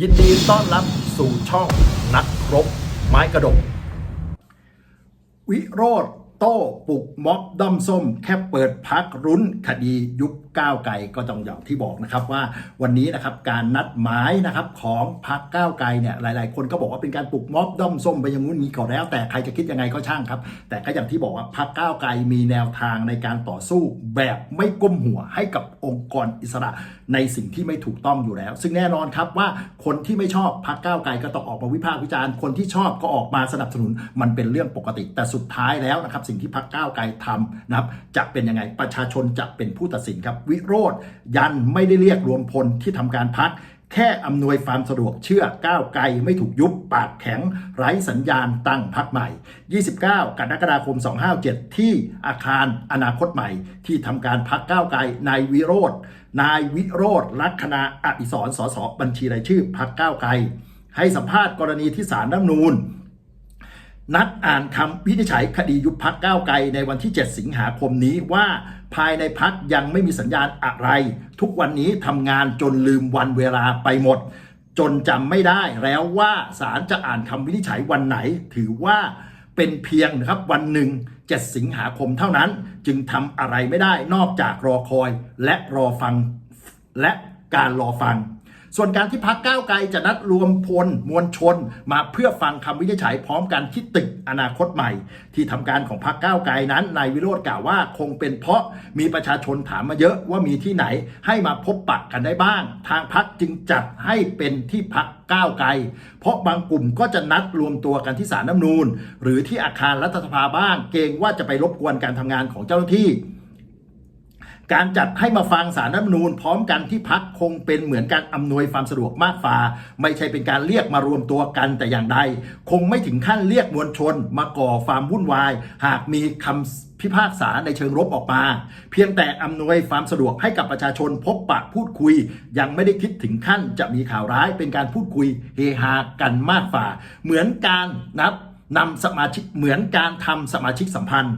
ยินดีต้อนรับสู่ช่องนักรบไม้กระดก วิโรธ โต้ปลุกม็อบด้อมส้ม แค่เปิดพักรุ้นคดียุบก้าวไกลก็ต้องอย่างที่บอกนะครับว่าวันนี้นะครับการนัดหมายนะครับของพักก้าวไกลเนี่ยหลาย ๆ คนก็บอกว่าเป็นการปลุกม็อบด้อมส้มไปยังงู้นนี้ก็แล้ว แต่ใครจะคิดยังไงก็ช่างครับ แต่ก็อย่างที่บอกว่าพักก้าวไกลมีแนวทางในการต่อสู้แบบไม่ก้มหัวให้กับองค์กรอิสระในสิ่งที่ไม่ถูกต้องอยู่แล้ว ซึ่งแน่นอนครับว่าคนที่ไม่ชอบพักก้าวไกลก็ต้องออกมาวิพากษ์วิจารณ์คนที่ชอบก็ออกมาสนับสนุนมันเป็นเรื่องปกติแต่สุดท้ายแล้วนะครับสิ่งที่พักก้าวไกลทำนะครับจะเป็นยังไงประชาชนจะเป็นผู้ตัดสินครับ วิโรธยันไม่ได้เรียกรวมพลที่ทำการพักแค่อำนวยความสะดวกเชื่อก้าวไกลไม่ถูกยุบปากแข็ง ไร้สัญญาณตั้งพักใหม่ 29 กรกฎาคม 257 ที่อาคารอนาคตใหม่ ที่ทำการพักก้าวไกลนายวิโรธนายวิโรธลักษณะอดิศรสสบัญชีรายชื่อพักก้าวไกล ให้สัมภาษณ์กรณีที่สารรัฐนูญ นัดอ่านคำวินิจฉัยคดียุบพักก้าวไกลในวันที่ 7 สิงหาคมนี้ว่าภายในพักยังไม่มีสัญญาณอะไร ทุกวันนี้ทำงานจนลืมวันเวลาไปหมด จนจำไม่ได้แล้วว่าศาลจะอ่านคำวินิจฉัยวันไหน ถือว่าเป็นเพียงนะครับวันหนึ่ง 7 สิงหาคมเท่านั้น จึงทำอะไรไม่ได้นอกจากรอคอยและรอฟังและการรอฟัง ส่วนการที่พักก้าวไกลจะนัดรวมพลมวลชน มาเพื่อฟังคำวินิจฉัยพร้อมกันที่ตึกอนาคตใหม่ ที่ทำการของพักก้าวไกลนั้นนายวิโรธกล่าวว่าคงเป็นเพราะมีประชาชนถามมาเยอะว่ามีที่ไหนให้มาพบปะกันได้บ้าง ทางพักจึงจัดให้เป็นที่พักก้าวไกล เพราะบางกลุ่มก็จะนัดรวมตัวกันที่ศาลน้ำนูนหรือที่อาคารรัฐสภาบ้างเกรงว่าจะไปรบกวนการทำงานของเจ้าหน้าที่ การจัดให้มาฟังสารรัฐมนูญ พร้อมกันที่พักคงเป็นเหมือนการอำนวยความสะดวกมากฝ่า ไม่ใช่เป็นการเรียกมารวมตัวกันแต่อย่างใด คงไม่ถึงขั้นเรียกมวลชน มาก่อความวุ่นวาย หากมีคำพิพากษาในเชิงรบออกมา เพียงแต่อำนวยความสะดวกให้กับประชาชนพบปะพูดคุย ยังไม่ได้คิดถึงขั้นจะมีข่าวร้ายเป็นการพูดคุยเฮฮากันมากฝ่า เหมือนการนับนำสมาชิกเหมือนการทำสมาชิกสัมพันธ์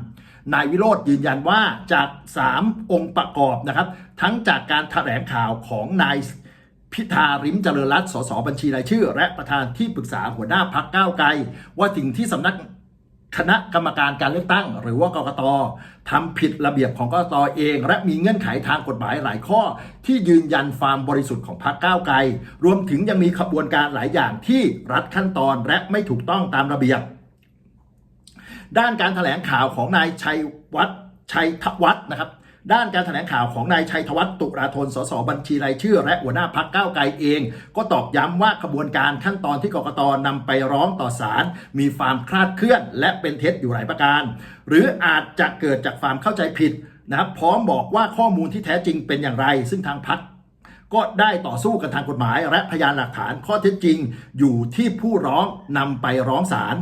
นายวิโรธยืนยันว่าจาก 3 องค์ประกอบนะครับ ทั้งจากการแถลงข่าวของนายพิธาริมเจริญรัตน์สสบัญชีรายชื่อ และประธานที่ปรึกษาหัวหน้าพักก้าวไกล ว่าสิ่งที่สำนักคณะกรรมการการเลือกตั้ง หรือว่ากกตทำผิดระเบียบของกกตเอง และมีเงื่อนไขทางกฎหมายหลายข้อ ที่ยืนยันความบริสุทธิ์ของพรรคก้าวไกล รวมถึงยังมีขบวนการหลายอย่างที่รัดขั้นตอนและไม่ถูกต้องตามระเบียบ ด้านการถแถลงข่าวของนายชัยวัฒน์ชัยทวัฒน์นะครับ ด้านการถแถลงข่าวของนายชัยทวัฒน์ตุลาธนสสบัญชีรายชื่อ และหัวหน้าพักก้าวไกลเอง ก็ตอกย้ำว่าขบวนการขั้นตอนที่กกตนำไปร้องต่อศาลมีความคลาดเคลื่อน และเป็นเท็จอยู่หลายประการ หรืออาจจะเกิดจากความเข้าใจผิดนะครับพร้อมบอกว่าข้อมูลที่แท้จริงเป็นอย่างไร ซึ่งทางพัก ก็ได้ต่อสู้กันทางกฎหมายและพยานหลักฐานข้อเท็จจริง อยู่ที่ผู้ร้องนำไปร้องศาล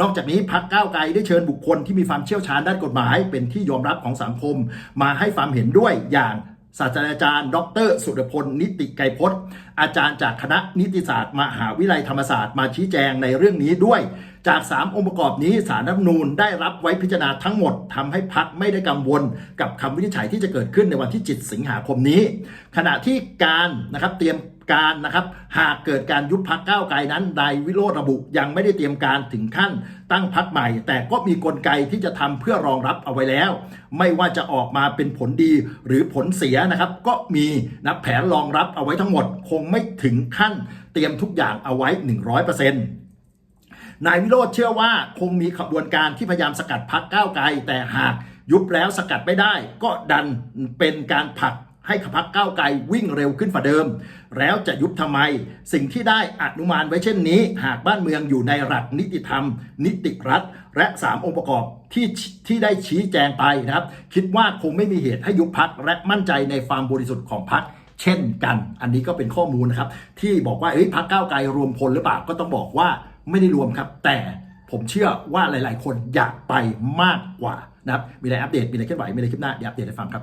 นอกจากนี้พักก้าวไกลได้เชิญบุคคลที่มีความเชี่ยวชาญด้านกฎหมาย เป็นที่ยอมรับของสังคม มาให้ความเห็นด้วยอย่าง ศาสตราจารย์ ดร สุรพล นิติไกรพจน์ อาจารย์จากคณะนิติศาสตร์ มหาวิทยาลัยธรรมศาสตร์มาชี้แจงในเรื่องนี้ด้วย จาก 3 องค์ประกอบนี้สารรัฐนูนได้รับไว้พิจารณาทั้งหมดทำให้พักไม่ได้กังวล กับคำวินิจฉัยที่จะเกิดขึ้นในวันที่ 7 สิงหาคมนี้ ขณะที่การนะครับเตรียม การนะครับ หากเกิดการยุบพักก้าวไกลนั้นนายวิโรธระบุยังไม่ได้เตรียมการถึงขั้นตั้งพักใหม่ แต่ก็มีกลไกที่จะทำเพื่อรองรับเอาไว้แล้ว ไม่ว่าจะออกมาเป็นผลดีหรือผลเสียนะครับ ก็มีนะแผนรองรับเอาไว้ทั้งหมด คงไม่ถึงขั้นเตรียมทุกอย่างเอาไว้ 100%นายวิโรธเชื่อว่าคงมีขบวนการที่พยายามสกัดพักก้าวไกล แต่หากยุบแล้วสกัดไม่ได้ ก็ดันเป็นการผลัก ให้พักก้าวไกลวิ่งเร็วขึ้นฝ่าเดิม แล้วจะยุบทำไม สิ่งที่ได้อนุมานไว้เช่นนี้ หากบ้านเมืองอยู่ในหลักนิติธรรม นิติรัฐ และ 3 องค์ประกอบที่ที่ได้ชี้แจงไปนะครับ คิดว่าคงไม่มีเหตุให้ยุบพักและมั่นใจในความบริสุทธิ์ของพักเช่นกัน อันนี้ก็เป็นข้อมูลนะครับ ที่บอกว่าเอ้ยพักก้าวไกลรวมพลหรือเปล่าก็ต้องบอกว่าไม่ได้รวมครับ แต่ผมเชื่อว่าหลาย ๆ คนอยากไปมากกว่านะครับมีอะไรอัปเดตมีอะไรเคลื่อนไหวมีอะไรคลิปหน้าเดี๋ยวอัปเดตให้ฟังครับ